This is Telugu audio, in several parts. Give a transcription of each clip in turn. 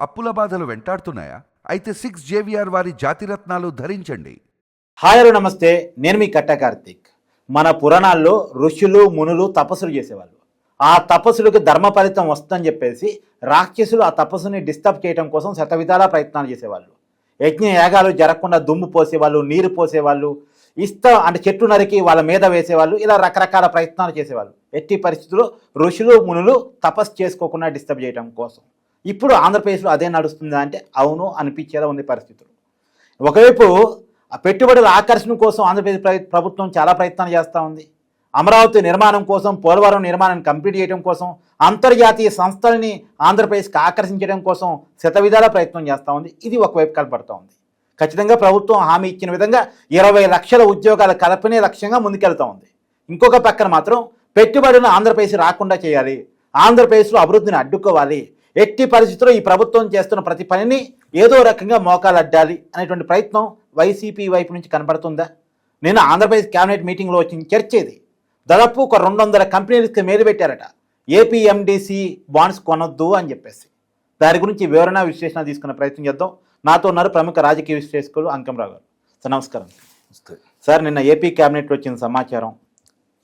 అప్పుల బాధలు వెంటాడుతున్నాయా? అయితే సిక్స్ జేవిఆర్ వారి జాతిరత్నాలు ధరించండి. హాయ్ హలో నమస్తే. నేను మీ కట్ట కార్తీక్. మన పురాణాల్లో ఋషులు మునులు తపస్సులు చేసేవాళ్ళు. ఆ తపస్సులకు ధర్మ ఫలితం వస్తుందని చెప్పేసి రాక్షసులు ఆ తపస్సుని డిస్టర్బ్ చేయడం కోసం శతవిధాల ప్రయత్నాలు చేసేవాళ్ళు. యజ్ఞ యాగాలు జరగకుండా దుమ్ము పోసేవాళ్ళు నీరు పోసేవాళ్ళు ఇస్త అంటే చెట్టు నరికి వాళ్ళ మీద వేసేవాళ్ళు ఇలా రకరకాల ప్రయత్నాలు చేసేవాళ్ళు. ఎట్టి పరిస్థితుల్లో ఋషులు మునులు తపస్సు చేసుకోకుండా డిస్టర్బ్ చేయడం కోసం. ఇప్పుడు ఆంధ్రప్రదేశ్లో అదే నడుస్తుందా అంటే అవును అనిపించేలా ఉంది పరిస్థితులు. ఒకవైపు ఆ పెట్టుబడుల ఆకర్షణ కోసం ఆంధ్రప్రదేశ్ ప్రభుత్వం చాలా ప్రయత్నాలు చేస్తూ ఉంది. అమరావతి నిర్మాణం కోసం పోలవరం నిర్మాణాన్ని కంప్లీట్ చేయడం కోసం అంతర్జాతీయ సంస్థలని ఆంధ్రప్రదేశ్కి ఆకర్షించడం కోసం శతవిధాల ప్రయత్నం చేస్తూ ఉంది. ఇది ఒకవైపు కనపడుతూ ఉంది. ఖచ్చితంగా ప్రభుత్వం హామీ ఇచ్చిన విధంగా ఇరవై లక్షల ఉద్యోగాల కల్పనే లక్ష్యంగా ముందుకెళ్తూ ఉంది. ఇంకొక పక్కన మాత్రం పెట్టుబడులను ఆంధ్రప్రదేశ్ రాకుండా చేయాలి. ఆంధ్రప్రదేశ్లో అభివృద్ధిని అడ్డుకోవాలి. ఎట్టి పరిస్థితుల్లో ఈ ప్రభుత్వం చేస్తున్న ప్రతి పనిని ఏదో రకంగా మోకాలు అడ్డాలి అనేటువంటి ప్రయత్నం వైసీపీ వైపు నుంచి కనబడుతుందా? నేను ఆంధ్రప్రదేశ్ కేబినెట్ మీటింగ్లో వచ్చిన చర్చ ఇది. దాదాపు ఒక రెండు వందల కంపెనీలకి మేలు పెట్టారట. ఏపీఎండిసి బాండ్స్ కొనొద్దు అని చెప్పేసి. దాని గురించి వివరణ విశ్లేషణ తీసుకునే ప్రయత్నం చేద్దాం. నాతో ఉన్నారు ప్రముఖ రాజకీయ విశ్లేషకులు అంకంరావు గారు. సార్ నమస్కారం. సార్ నిన్న ఏపీ కేబినెట్లో వచ్చిన సమాచారం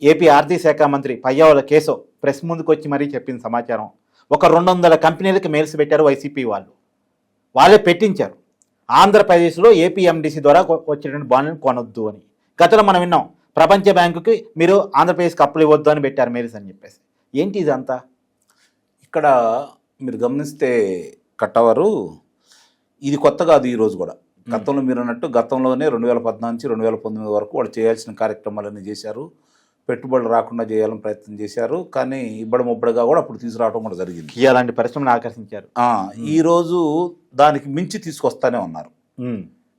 ఏపీ ఆర్థిక శాఖ మంత్రి పయ్యావుల కేశవ్ ప్రెస్ ముందుకు వచ్చి మరీ చెప్పిన సమాచారం ఒక రెండు వందల కంపెనీలకు మెయిల్స్ పెట్టారు వైసీపీ వాళ్ళు. వాళ్ళే పెట్టించారు. ఆంధ్రప్రదేశ్లో ఏపీఎండిసి ద్వారా వచ్చినటువంటి బాండ్లను కొనొద్దు అని. గతంలో మనం విన్నాం ప్రపంచ బ్యాంకుకి మీరు ఆంధ్రప్రదేశ్కి అప్పులు ఇవ్వద్దు అని పెట్టారు మెయిల్స్ అని చెప్పేసి. ఏంటి ఇదంతా? ఇక్కడ మీరు గమనిస్తే కట్టవారు ఇది కొత్త కాదు ఈ రోజు కూడా. గతంలో మీరు అన్నట్టు గతంలోనే రెండు వేల పద్నాలుగు నుంచి రెండు వేల పంతొమ్మిది వరకు వాళ్ళు చేయాల్సిన కార్యక్రమాలన్నీ చేశారు. పెట్టుబడులు రాకుండా చేయాలని ప్రయత్నం చేశారు. కానీ ఇబ్బడి ముబ్బడిగా కూడా అప్పుడు తీసుకురావడం కూడా జరిగింది. అలాంటి పరిశ్రమను ఆకర్షించారు. ఆ, ఈ రోజు దానికి మించి తీసుకొస్తానే ఉన్నారు.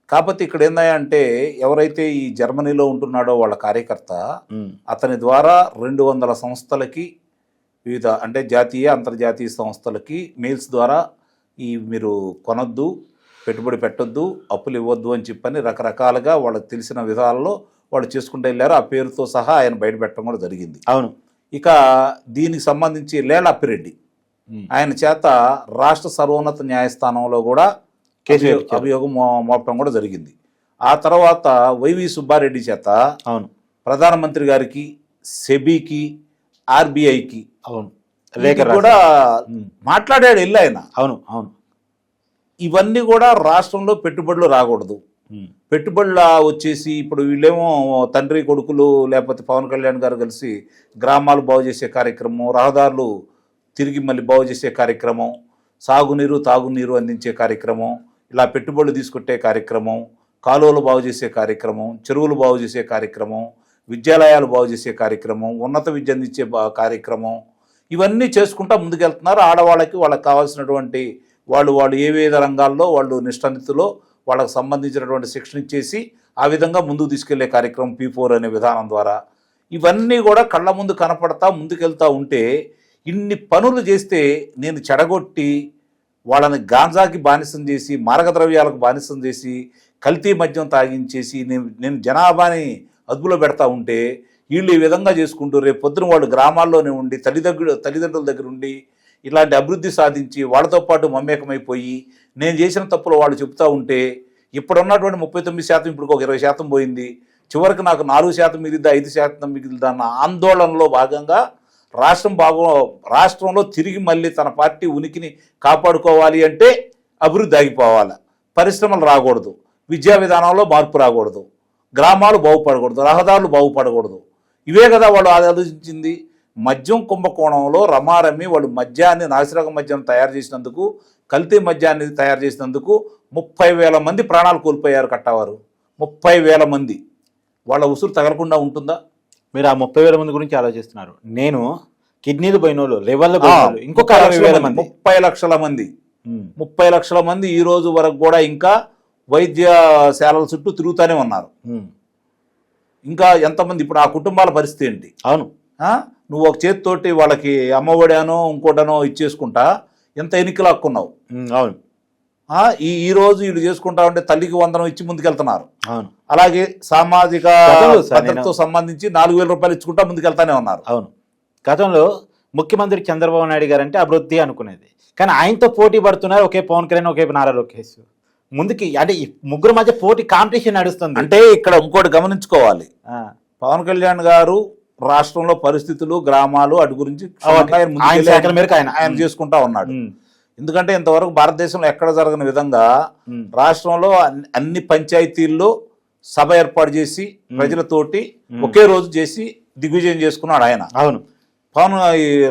కాకపోతే ఇక్కడ ఏందంటే ఎవరైతే ఈ జర్మనీలో ఉంటున్నాడో వాళ్ళ కార్యకర్త అతని ద్వారా రెండు వందల సంస్థలకి వివిధ అంటే జాతీయ అంతర్జాతీయ సంస్థలకి మెయిల్స్ ద్వారా ఈ మీరు కొనొద్దు పెట్టుబడి పెట్టొద్దు అప్పులు ఇవ్వద్దు అని చెప్పని రకరకాలుగా వాళ్ళకి తెలిసిన విధాలలో వాళ్ళు చేసుకుంటూ వెళ్ళారు. ఆ పేరుతో సహా ఆయన బయట పెట్టడం కూడా జరిగింది. అవును. ఇక దీనికి సంబంధించి ఉమ్, ఆయన చేత రాష్ట్ర సర్వోన్నత న్యాయస్థానంలో కూడా కేసు. అభియోగం మోపడం కూడా జరిగింది. ఆ తర్వాత వైవి సుబ్బారెడ్డి చేత అవును. ప్రధానమంత్రి గారికి సెబీకి ఆర్బీఐకి అవును. లేఖ రాశారు. కూడా మాట్లాడాడు వెళ్ళి ఆయన. అవును అవును. ఇవన్నీ కూడా రాష్ట్రంలో పెట్టుబడులు రాకూడదు. Hmm. పెట్టుబడుల వచ్చేసి ఇప్పుడు వీళ్ళేమో తండ్రి కొడుకులు లేకపోతే పవన్ కళ్యాణ్ గారు కలిసి గ్రామాలు బాగు చేసే కార్యక్రమం రహదారులు తిరిగి మళ్ళీ బాగు చేసే కార్యక్రమం సాగునీరు తాగునీరు అందించే కార్యక్రమం ఇలా పెట్టుబడులు తీసుకొట్టే కార్యక్రమం కాలువలు బాగు చేసే కార్యక్రమం చెరువులు బాగు చేసే కార్యక్రమం విద్యాలయాలు బాగు చేసే కార్యక్రమం ఉన్నత విద్య అందించే బా- కార్యక్రమం ఇవన్నీ చేసుకుంటా ముందుకెళ్తున్నారు. ఆడవాళ్ళకి వాళ్ళకి కావాల్సినటువంటి వాళ్ళు వాళ్ళు ఏ వివిధ రంగాల్లో వాళ్ళు నిష్ఠానితిలో వాళ్ళకి సంబంధించినటువంటి శిక్షణ ఇచ్చేసి ఆ విధంగా ముందుకు తీసుకెళ్ళే కార్యక్రమం పీ ఫోర్ అనే విధానం ద్వారా. ఇవన్నీ కూడా కళ్ళ ముందు కనపడతా ముందుకెళ్తా ఉంటే ఇన్ని పనులు చేస్తే నేను చెడగొట్టి వాళ్ళని గాంజాకి బానిసం చేసి మారకద్రవ్యాలకు బానిసం చేసి కల్తీ మద్యం తాగించేసి నేను నేను జనాభాని అదుపులో పెడతా ఉంటే వీళ్ళు ఈ విధంగా చేసుకుంటూ రేపు పొద్దున వాళ్ళు గ్రామాల్లోనే ఉండి తల్లిదండ్రులు తల్లిదండ్రుల దగ్గర ఉండి ఇలాంటి అభివృద్ధి సాధించి వాళ్ళతో పాటు మమేకమైపోయి నేను చేసిన తప్పులు వాళ్ళు చెప్తూ ఉంటే ఇప్పుడున్నటువంటి ముప్పై తొమ్మిది శాతం ఇప్పుడు ఒక ఇరవై శాతం పోయింది. చివరికి నాకు నాలుగు శాతం మిగిలిద్దా ఐదు శాతం మిగిలిద్దా అన్న ఆందోళనలో భాగంగా రాష్ట్రం భాగం రాష్ట్రంలో తిరిగి మళ్ళీ తన పార్టీ ఉనికిని కాపాడుకోవాలి అంటే అభివృద్ధి ఆగిపోవాలి. పరిశ్రమలు రాకూడదు. విద్యా విధానంలో మార్పు రాకూడదు. గ్రామాలు బాగుపడకూడదు. రహదారులు బాగుపడకూడదు. ఇవే కదా వాళ్ళు ఆలోచించింది. మద్యం కుంభకోణంలో రమారమి వాళ్ళు మద్యాన్ని నాసిరక మద్యం తయారు చేసినందుకు కల్తీ మద్యాన్ని తయారు చేసినందుకు ముప్పై వేల మంది ప్రాణాలు కోల్పోయారు కట్టవారు. ముప్పై వేల మంది. వాళ్ళ ఉసురు తగలకుండా ఉంటుందా? మీరు ఆ ముప్పై వేల మంది గురించి ఆలోచిస్తున్నారు. నేను కిడ్నీలు పోయిన వాళ్ళు లివర్లు వాళ్ళు ఇంకొక ముప్పై అరవై వేల లక్షల మంది. ముప్పై లక్షల మంది. ముప్పై లక్షల మంది ఈ రోజు వరకు కూడా ఇంకా వైద్యశాలల చుట్టూ తిరుగుతూనే ఉన్నారు. ఇంకా ఎంతమంది ఇప్పుడు ఆ కుటుంబాల పరిస్థితి ఏంటి? అవును? నువ్వు ఒక చేతితోటి వాళ్ళకి అమ్మఒడానో ఇంకోటనో ఇచ్చేసుకుంటా ఎంత ఎన్నికలు హక్కున్నావు అవును. ఆ? ఈ ఈ రోజు వీళ్ళు చేసుకుంటా ఉంటే తల్లికి వందనం ఇచ్చి ముందుకెళ్తున్నారు. అవును. అలాగే సామాజిక భద్రతతో సంబంధించి నాలుగు వేల రూపాయలు ఇచ్చుకుంటా ముందుకెళ్తానే ఉన్నారు. అవును. గతంలో ముఖ్యమంత్రి చంద్రబాబు నాయుడు గారు అంటే అభివృద్ధి అనుకునేది. కానీ ఆయనతో పోటీ పడుతున్నారు ఒకే పవన్ కళ్యాణ్ ఒకే నారా లోకేష్. ముందుకి అంటే ముగ్గురు మధ్య పోటీ కాంపిటీషన్ నడుస్తుంది. అంటే ఇక్కడ ఇంకోటి గమనించుకోవాలి. పవన్ కళ్యాణ్ గారు రాష్ట్రంలో పరిస్థితులు గ్రామాలు అటు గురించి ఆయన ఆయన శాఖల మేరకు ఆయన. ఆయన చేసుకుంటా ఉన్నాడు. ఎందుకంటే ఇంతవరకు భారతదేశంలో ఎక్కడ జరగని విధంగా రాష్ట్రంలో అన్ని- పంచాయతీల్లో సభ ఏర్పాటు చేసి ప్రజలతోటి. ఒకే రోజు చేసి దిగ్విజయం చేసుకున్నాడు ఆయన. అవును. పవన్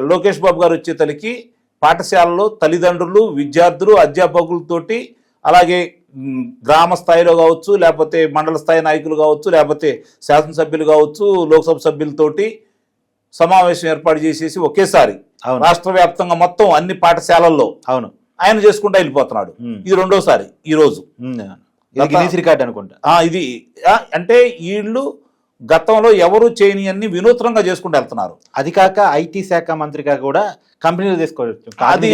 లోకేష్ బాబు గారు వచ్చే తలకి పాఠశాలలో తల్లిదండ్రులు విద్యార్థులు అధ్యాపకులతోటి అలాగే గ్రామ స్థాయిలో కావచ్చు లేకపోతే మండల స్థాయి నాయకులు కావచ్చు లేకపోతే శాసనసభ్యులు కావచ్చు లోక్సభ సభ్యులతోటి సమావేశం ఏర్పాటు చేసేసి ఒకేసారి రాష్ట్ర వ్యాప్తంగా మొత్తం అన్ని పాఠశాలల్లో అవును. ఆయన చేసుకుంటా వెళ్ళిపోతున్నాడు. ఇది రెండోసారి ఈ రోజు. రికార్డ్ అనుకుంటా. ఇది అంటే వీళ్ళు గతంలో ఎవరు చేయని అన్ని వినూత్నంగా చేసుకుంటూ వెళ్తున్నారు. అది కాక ఐటీ శాఖ మంత్రిగా కూడా కంపెనీలు తీసుకోవచ్చు అది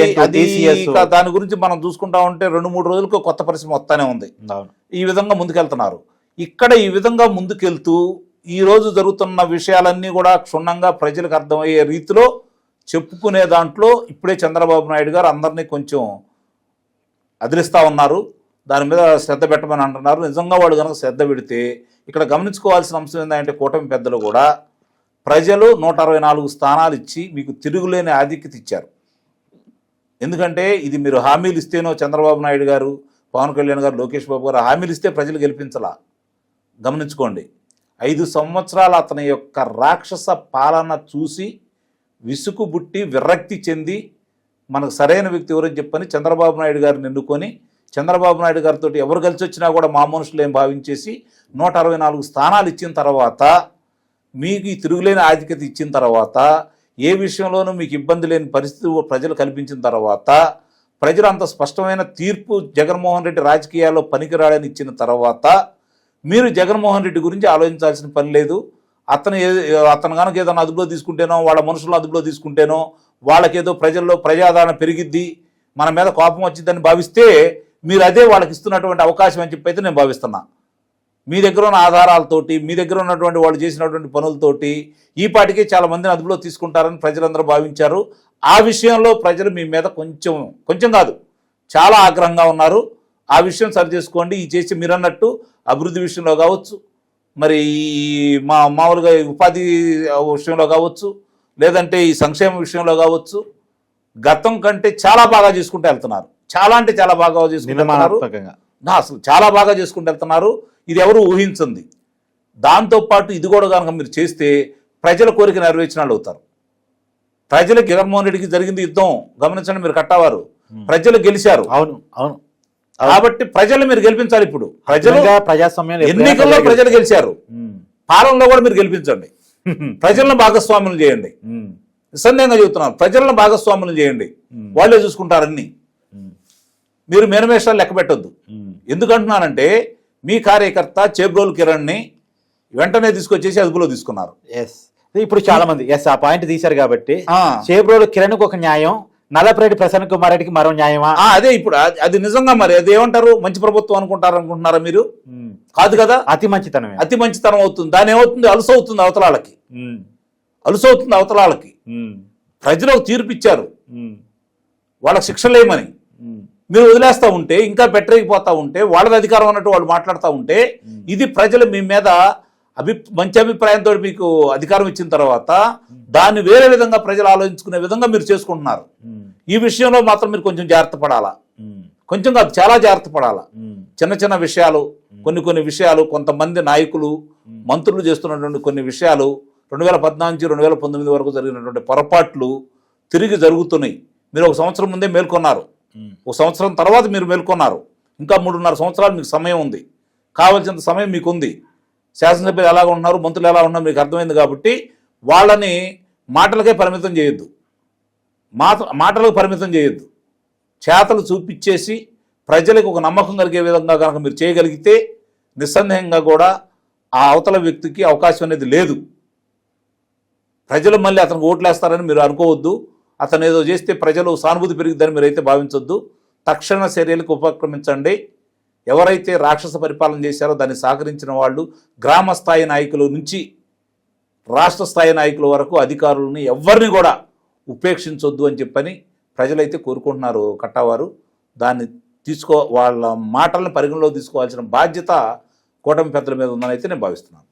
దాని గురించి మనం చూసుకుంటా ఉంటే రెండు మూడు రోజులకు కొత్త పరిస్థితి వస్తానే ఉంది. ఈ విధంగా ముందుకెళ్తున్నారు. ఇక్కడ ఈ విధంగా ముందుకెళ్తూ ఈ రోజు జరుగుతున్న విషయాలన్నీ కూడా క్షుణ్ణంగా ప్రజలకు అర్థమయ్యే రీతిలో చెప్పుకునే దాంట్లో ఇప్పుడే చంద్రబాబు నాయుడు గారు అందరినీ కొంచెం అదిలిస్తా ఉన్నారు. దాని మీద శ్రద్ధ పెట్టమని అంటున్నారు. నిజంగా వాళ్ళు కనుక శ్రద్ధ పెడితే ఇక్కడ గమనించుకోవాల్సిన అంశం ఏంటంటే కూటమి పెద్దలు కూడా ప్రజలు నూట అరవై నాలుగు స్థానాలు ఇచ్చి మీకు తిరుగులేని ఆధిక్యత ఇచ్చారు. ఎందుకంటే ఇది మీరు హామీలు ఇస్తేనో చంద్రబాబు నాయుడు గారు పవన్ కళ్యాణ్ గారు లోకేష్ బాబు గారు హామీలు ఇస్తే ప్రజలు గెలిపించలా. గమనించుకోండి. ఐదు సంవత్సరాల అతని యొక్క రాక్షస పాలన చూసి విసుగు బుట్టి విరక్తి చెంది మనకు సరైన వ్యక్తి ఎవరని చెప్పని చంద్రబాబు నాయుడు గారిని ఎన్నుకొని చంద్రబాబు నాయుడు గారితో ఎవరు కలిసి వచ్చినా కూడా మా మనుషులు ఏం భావించేసి నూట అరవై నాలుగు స్థానాలు ఇచ్చిన తర్వాత మీకు ఈ తిరుగులేని ఆధిక్యత ఇచ్చిన తర్వాత ఏ విషయంలోనూ మీకు ఇబ్బంది లేని పరిస్థితి ప్రజలు కల్పించిన తర్వాత ప్రజలు అంత స్పష్టమైన తీర్పు జగన్మోహన్ రెడ్డి రాజకీయాల్లో పనికిరాడని ఇచ్చిన తర్వాత మీరు జగన్మోహన్ రెడ్డి గురించి ఆలోచించాల్సిన పని లేదు. అతను ఏ- అతను కనుక ఏదైనా అదుపులో తీసుకుంటేనో వాళ్ళ మనుషులను అదుపులో తీసుకుంటేనో వాళ్ళకేదో ప్రజల్లో ప్రజాదరణ పెరిగిద్ది మన మీద కోపం వచ్చిందని భావిస్తే మీరు అదే వాళ్ళకి ఇస్తున్నటువంటి అవకాశం అని చెప్పి అయితే నేను భావిస్తున్నా. మీ దగ్గర ఉన్న ఆధారాలతోటి మీ దగ్గర ఉన్నటువంటి వాళ్ళు చేసినటువంటి పనులతోటి ఈ పాటికే చాలా మందిని అదుపులో తీసుకుంటారని ప్రజలందరూ భావించారు. ఆ విషయంలో ప్రజలు మీ మీద కొంచెం కొంచెం కాదు చాలా ఆగ్రహంగా ఉన్నారు. ఆ విషయం సరి చేసుకోండి. ఈ చేసి మీరన్నట్టు అభివృద్ధి విషయంలో కావచ్చు మరి ఈ మా మామూలుగా ఈ ఉపాధి విషయంలో కావచ్చు లేదంటే ఈ సంక్షేమ విషయంలో కావచ్చు గతం కంటే చాలా బాగా చేసుకుంటూ వెళ్తున్నారు. చాలా అంటే చాలా బాగా చేసుకుంటూ వెళ్తున్నారు నిర్మాణాత్మకంగా నా అసలు చాలా బాగా చేసుకుంటూ వెళ్తున్నారు. ఇది ఎవరు ఊహించింది. దాంతోపాటు ఇది కూడా కనుక మీరు చేస్తే ప్రజల కోరిక నెరవేర్చిన వాళ్ళు అవుతారు. ప్రజలకు జగన్మోహన్ రెడ్డికి జరిగింది యుద్ధం. గమనించండి మీరు కట్టవారు. ప్రజలు గెలిచారు. అవును అవును. కాబట్టి ప్రజలు మీరు గెలిపించాలి ఇప్పుడు. ప్రజలు ప్రజాస్వామ్యం ఎన్నికల్లో ప్రజలు గెలిచారు. పాలనలో కూడా మీరు గెలిపించండి. ప్రజలను భాగస్వాములు చేయండి. నిస్సందేహంగా చెబుతున్నాను. ప్రజలను భాగస్వాములు చేయండి. వాళ్ళే చూసుకుంటారు అన్ని. మీరు మేనమేషాలు లెక్క పెట్టొద్దు. ఎందుకంటున్నానంటే మీ కార్యకర్త చేబ్రోలు కిరణ్ని వెంటనే తీసుకొచ్చేసి అదుపులో తీసుకున్నారు. ఎస్ ఇప్పుడు చాలా మంది ఎస్ ఆ పాయింట్ తీశారు కాబట్టి. చేబ్రోలు కిరణ్ ఒక న్యాయం నల్లపరెడ్డి ప్రసన్న కుమార్ రెడ్డికి మరో న్యాయమా? అదే ఇప్పుడు అది- నిజంగా మరి అది ఏమంటారు? మంచి ప్రభుత్వం అనుకుంటారు అనుకుంటున్నారా మీరు. కాదు కదా? అతి మంచితనమే. అతి మంచితనం అవుతుంది. దాని ఏమవుతుంది? అలుసు అవుతుంది అవతలాళ్ళకి. ఉమ్. అలుసు అవుతుంది అవతలాళ్ళకి. ఉమ్. ప్రజలు ఒక తీర్పు ఇచ్చారు. ఉమ్. వాళ్ళకి శిక్షలేమని. మీరు వదిలేస్తూ ఉంటే ఇంకా పెట్టరేగిపోతా ఉంటే వాళ్ళది అధికారం అన్నట్టు వాళ్ళు మాట్లాడుతూ ఉంటే ఇది ప్రజలు మీ మీద అభి మంచి అభిప్రాయంతో మీకు అధికారం ఇచ్చిన తర్వాత దాన్ని వేరే విధంగా ప్రజలు ఆలోచించుకునే విధంగా మీరు చేసుకుంటున్నారు. ఈ విషయంలో మాత్రం మీరు కొంచెం జాగ్రత్త పడాలా. కొంచెం కాదు చాలా జాగ్రత్త పడాలా. చిన్న చిన్న విషయాలు కొన్ని కొన్ని విషయాలు కొంతమంది నాయకులు మంత్రులు చేస్తున్నటువంటి కొన్ని విషయాలు రెండు వేల పద్నాలుగు రెండు వేల పంతొమ్మిది వరకు జరిగినటువంటి పొరపాట్లు తిరిగి జరుగుతున్నాయి మీరు ఒక సంవత్సరం ముందే మేల్కొన్నారు. ఒక సంవత్సరం తర్వాత మీరు మేల్కొన్నారు. ఇంకా మూడున్నర సంవత్సరాలు మీకు సమయం ఉంది. కావాల్సినంత సమయం మీకు ఉంది శాసనసభ్యులు ఎలా ఉన్నారు మంత్రులు ఎలా ఉన్నారు మీకు అర్థమైంది కాబట్టి వాళ్ళని మాటలకే పరిమితం చేయొద్దు. మాట మాటలకు పరిమితం చేయొద్దు. చేతలు చూపించేసి ప్రజలకు ఒక నమ్మకం కలిగే విధంగా కనుక మీరు చేయగలిగితే నిస్సందేహంగా కూడా ఆ అవతల వ్యక్తికి అవకాశం అనేది లేదు. ప్రజలు మళ్ళీ అతనికి ఓట్లేస్తారని మీరు అనుకోవద్దు. అతను ఏదో చేస్తే ప్రజలు సానుభూతి పెరిగిద్దని మీరైతే భావించొద్దు. తక్షణ చర్యలకు ఉపక్రమించండి. ఎవరైతే రాక్షస పరిపాలన చేశారో దాన్ని సహకరించిన వాళ్ళు గ్రామ స్థాయి నాయకుల నుంచి రాష్ట్ర స్థాయి నాయకుల వరకు అధికారులని ఎవరిని కూడా ఉపేక్షించొద్దు అని చెప్పని ప్రజలైతే కోరుకుంటున్నారు కట్టావారు. దాన్ని తీసుకో వాళ్ళ మాటలను పరిగణలో తీసుకోవాల్సిన బాధ్యత కూటమి పెద్దల మీద ఉందని అయితే నేను భావిస్తున్నాను.